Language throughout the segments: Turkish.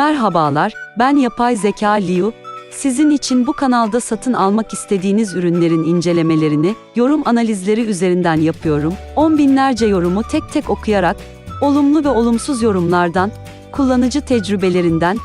Merhabalar, ben Yapay Zeka Liu. Sizin için bu kanalda satın almak istediğiniz ürünlerin incelemelerini, yorum analizleri üzerinden yapıyorum. On binlerce yorumu tek tek okuyarak, olumlu ve olumsuz yorumlardan, kullanıcı tecrübelerinden,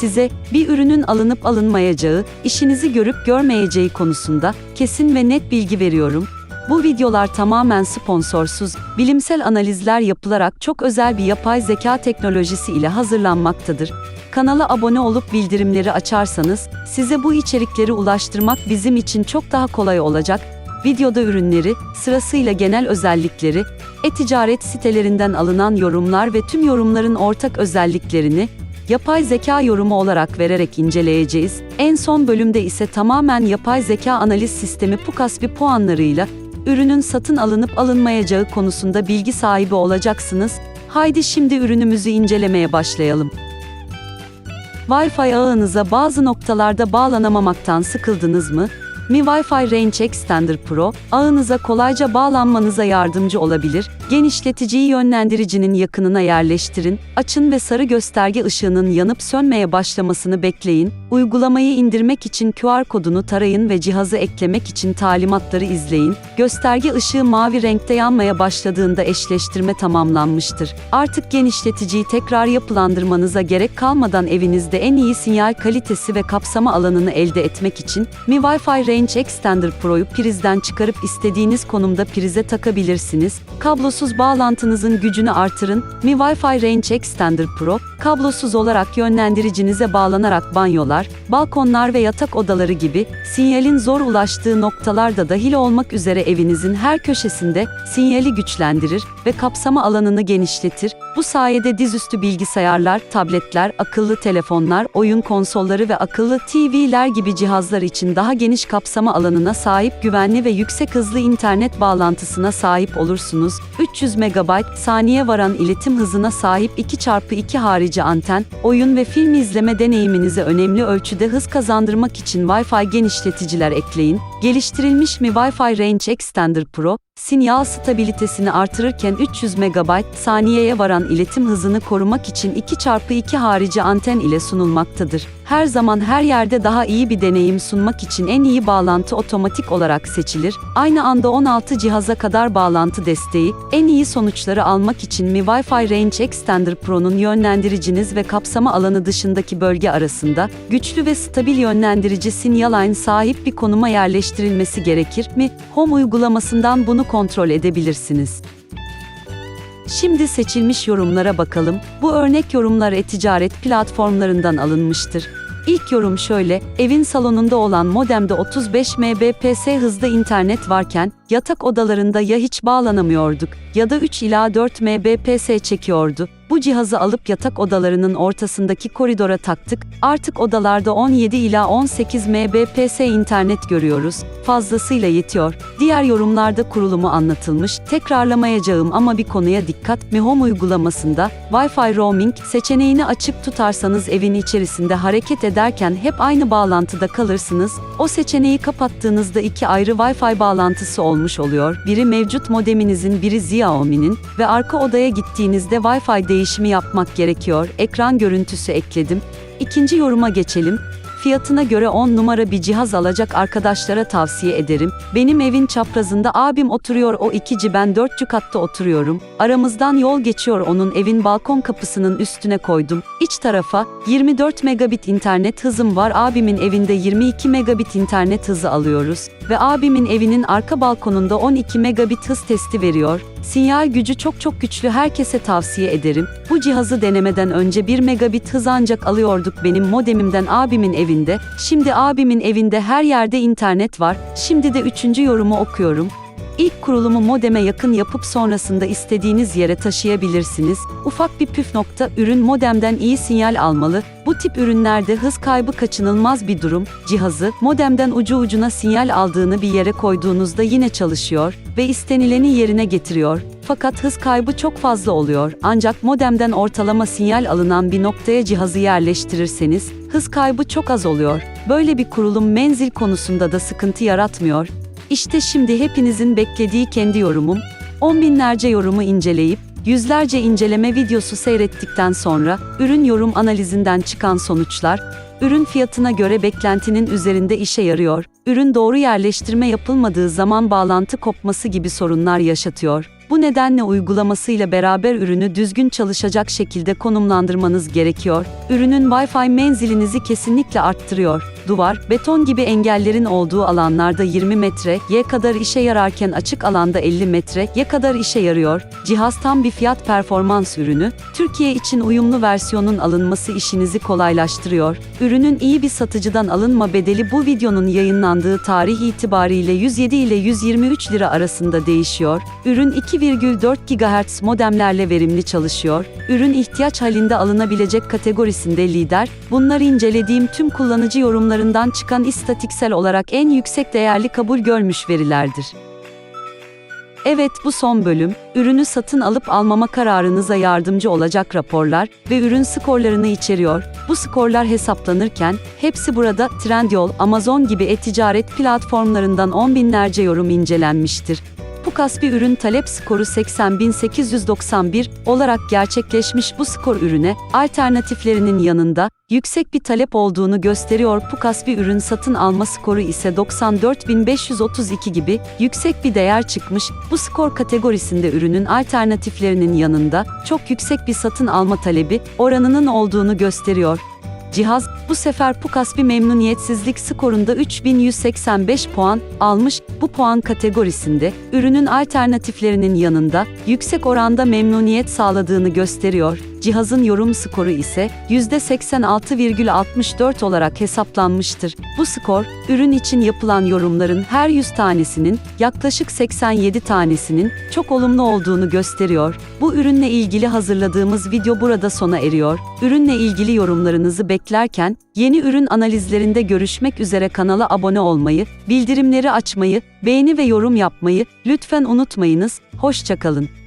size bir ürünün alınıp alınmayacağı, işinizi görüp görmeyeceği konusunda kesin ve net bilgi veriyorum. Bu videolar tamamen sponsorsuz, bilimsel analizler yapılarak çok özel bir yapay zeka teknolojisi ile hazırlanmaktadır. Kanala abone olup bildirimleri açarsanız, size bu içerikleri ulaştırmak bizim için çok daha kolay olacak. Videoda ürünleri, sırasıyla genel özellikleri, e-ticaret sitelerinden alınan yorumlar ve tüm yorumların ortak özelliklerini, yapay zeka yorumu olarak vererek inceleyeceğiz. En son bölümde ise tamamen yapay zeka analiz sistemi PUCASB puanlarıyla ürünün satın alınıp alınmayacağı konusunda bilgi sahibi olacaksınız. Haydi şimdi ürünümüzü incelemeye başlayalım. Wi-Fi ağınıza bazı noktalarda bağlanamamaktan sıkıldınız mı? Mi Wi-Fi Range Extender Pro, ağınıza kolayca bağlanmanıza yardımcı olabilir. Genişleticiyi yönlendiricinin yakınına yerleştirin, açın ve sarı gösterge ışığının yanıp sönmeye başlamasını bekleyin. Uygulamayı indirmek için QR kodunu tarayın ve cihazı eklemek için talimatları izleyin. Gösterge ışığı mavi renkte yanmaya başladığında eşleştirme tamamlanmıştır. Artık genişleticiyi tekrar yapılandırmanıza gerek kalmadan evinizde en iyi sinyal kalitesi ve kapsama alanını elde etmek için Mi Wi-Fi Range Extender Pro'yu prizden çıkarıp istediğiniz konumda prize takabilirsiniz. Kablosuz bağlantınızın gücünü artırın. Mi Wi-Fi Range Extender Pro, kablosuz olarak yönlendiricinize bağlanarak banyolar, balkonlar ve yatak odaları gibi sinyalin zor ulaştığı noktalarda dahil olmak üzere evinizin her köşesinde sinyali güçlendirir ve kapsama alanını genişletir. Bu sayede dizüstü bilgisayarlar, tabletler, akıllı telefonlar, oyun konsolları ve akıllı TV'ler gibi cihazlar için daha geniş kapsama alanına sahip güvenli ve yüksek hızlı internet bağlantısına sahip olursunuz. 300 MB saniye varan iletim hızına sahip 2x2 harici anten, oyun ve film izleme deneyiminize önemli ölçüde hız kazandırmak için Wi-Fi genişleticiler ekleyin. Geliştirilmiş Mi Wi-Fi Range Extender Pro, sinyal stabilitesini artırırken 300 MB saniyeye varan iletim hızını korumak için 2x2 harici anten ile sunulmaktadır. Her zaman her yerde daha iyi bir deneyim sunmak için en iyi bağlantı otomatik olarak seçilir. Aynı anda 16 cihaza kadar bağlantı desteği, en iyi sonuçları almak için Mi Wi-Fi Range Extender Pro'nun yönlendiriciniz ve kapsama alanı dışındaki bölge arasında güçlü ve stabil yönlendirici sinyal sahip bir konuma yerleştirilmesi gerekir mi? Home uygulamasından bunu kontrol edebilirsiniz. Şimdi seçilmiş yorumlara bakalım. Bu örnek yorumlar e-ticaret platformlarından alınmıştır. İlk yorum şöyle, evin salonunda olan modemde 35 Mbps hızda internet varken, yatak odalarında ya hiç bağlanamıyorduk ya da 3 ila 4 Mbps çekiyordu. Bu cihazı alıp yatak odalarının ortasındaki koridora taktık. Artık odalarda 17 ila 18 Mbps internet görüyoruz. Fazlasıyla yetiyor. Diğer yorumlarda kurulumu anlatılmış. Tekrarlamayacağım ama bir konuya dikkat. Mi Home uygulamasında Wi-Fi roaming seçeneğini açık tutarsanız evin içerisinde hareket ederken hep aynı bağlantıda kalırsınız. O seçeneği kapattığınızda iki ayrı Wi-Fi bağlantısı olmuş oluyor. Biri mevcut modeminizin, biri Xiaomi'nin ve arka odaya gittiğinizde Wi-Fi değişimi yapmak gerekiyor. Ekran görüntüsü ekledim. İkinci yoruma geçelim. Fiyatına göre 10 numara bir cihaz alacak arkadaşlara tavsiye ederim. Benim evin çaprazında abim oturuyor o ikici ben dörtçü katta oturuyorum. Aramızdan yol geçiyor onun evin balkon kapısının üstüne koydum. İç tarafa 24 megabit internet hızım var abimin evinde 22 megabit internet hızı alıyoruz. Ve abimin evinin arka balkonunda 12 megabit hız testi veriyor. Sinyal gücü çok çok güçlü herkese tavsiye ederim. Bu cihazı denemeden önce 1 megabit hız ancak alıyorduk benim modemimden abimin evinde. Şimdi abimin evinde her yerde internet var. Şimdi de üçüncü yorumu okuyorum. İlk kurulumu modeme yakın yapıp sonrasında istediğiniz yere taşıyabilirsiniz. Ufak bir püf nokta, ürün modemden iyi sinyal almalı. Bu tip ürünlerde hız kaybı kaçınılmaz bir durum. Cihazı modemden ucu ucuna sinyal aldığını bir yere koyduğunuzda yine çalışıyor ve istenileni yerine getiriyor. Fakat hız kaybı çok fazla oluyor. Ancak modemden ortalama sinyal alınan bir noktaya cihazı yerleştirirseniz hız kaybı çok az oluyor. Böyle bir kurulum menzil konusunda da sıkıntı yaratmıyor. İşte şimdi hepinizin beklediği kendi yorumum. On binlerce yorumu inceleyip Yüzlerce inceleme videosu seyrettikten sonra, ürün yorum analizinden çıkan sonuçlar, ürün fiyatına göre beklentinin üzerinde işe yarıyor, ürün doğru yerleştirme yapılmadığı zaman bağlantı kopması gibi sorunlar yaşatıyor. Bu nedenle uygulamasıyla beraber ürünü düzgün çalışacak şekilde konumlandırmanız gerekiyor. Ürünün Wi-Fi menzilinizi kesinlikle arttırıyor. Duvar, beton gibi engellerin olduğu alanlarda 20 metre y kadar işe yararken açık alanda 50 metre y kadar işe yarıyor. Cihaz tam bir fiyat performans ürünü. Türkiye için uyumlu versiyonun alınması işinizi kolaylaştırıyor. Ürünün iyi bir satıcıdan alınma bedeli bu videonun yayınlandığı tarih itibariyle 107 ile 123 lira arasında değişiyor. Ürün 2,4 GHz modemlerle verimli çalışıyor. Ürün ihtiyaç halinde alınabilecek kategorisinde lider. Bunlar incelediğim tüm kullanıcı yorumlarından çıkan istatiksel olarak en yüksek değerli kabul görmüş verilerdir. Evet bu son bölüm, ürünü satın alıp almama kararınıza yardımcı olacak raporlar ve ürün skorlarını içeriyor. Bu skorlar hesaplanırken, hepsi burada Trendyol, Amazon gibi e-ticaret platformlarından on binlerce yorum incelenmiştir. Bu kasbi ürün talep skoru 80.891 olarak gerçekleşmiş bu skor ürüne, alternatiflerinin yanında, yüksek bir talep olduğunu gösteriyor. Bu kasbi ürün satın alma skoru ise 94.532 gibi yüksek bir değer çıkmış. Bu skor kategorisinde ürünün alternatiflerinin yanında çok yüksek bir satın alma talebi oranının olduğunu gösteriyor. Cihaz bu sefer PUKASBİ memnuniyetsizlik skorunda 3185 puan almış. Bu puan kategorisinde ürünün alternatiflerinin yanında yüksek oranda memnuniyet sağladığını gösteriyor. Cihazın yorum skoru ise %86,64 olarak hesaplanmıştır. Bu skor, ürün için yapılan yorumların her 100 tanesinin yaklaşık 87 tanesinin çok olumlu olduğunu gösteriyor. Bu ürünle ilgili hazırladığımız video burada sona eriyor. Ürünle ilgili yorumlarınızı beklerken yeni ürün analizlerinde görüşmek üzere kanala abone olmayı, bildirimleri açmayı, beğeni ve yorum yapmayı lütfen unutmayınız. Hoşçakalın.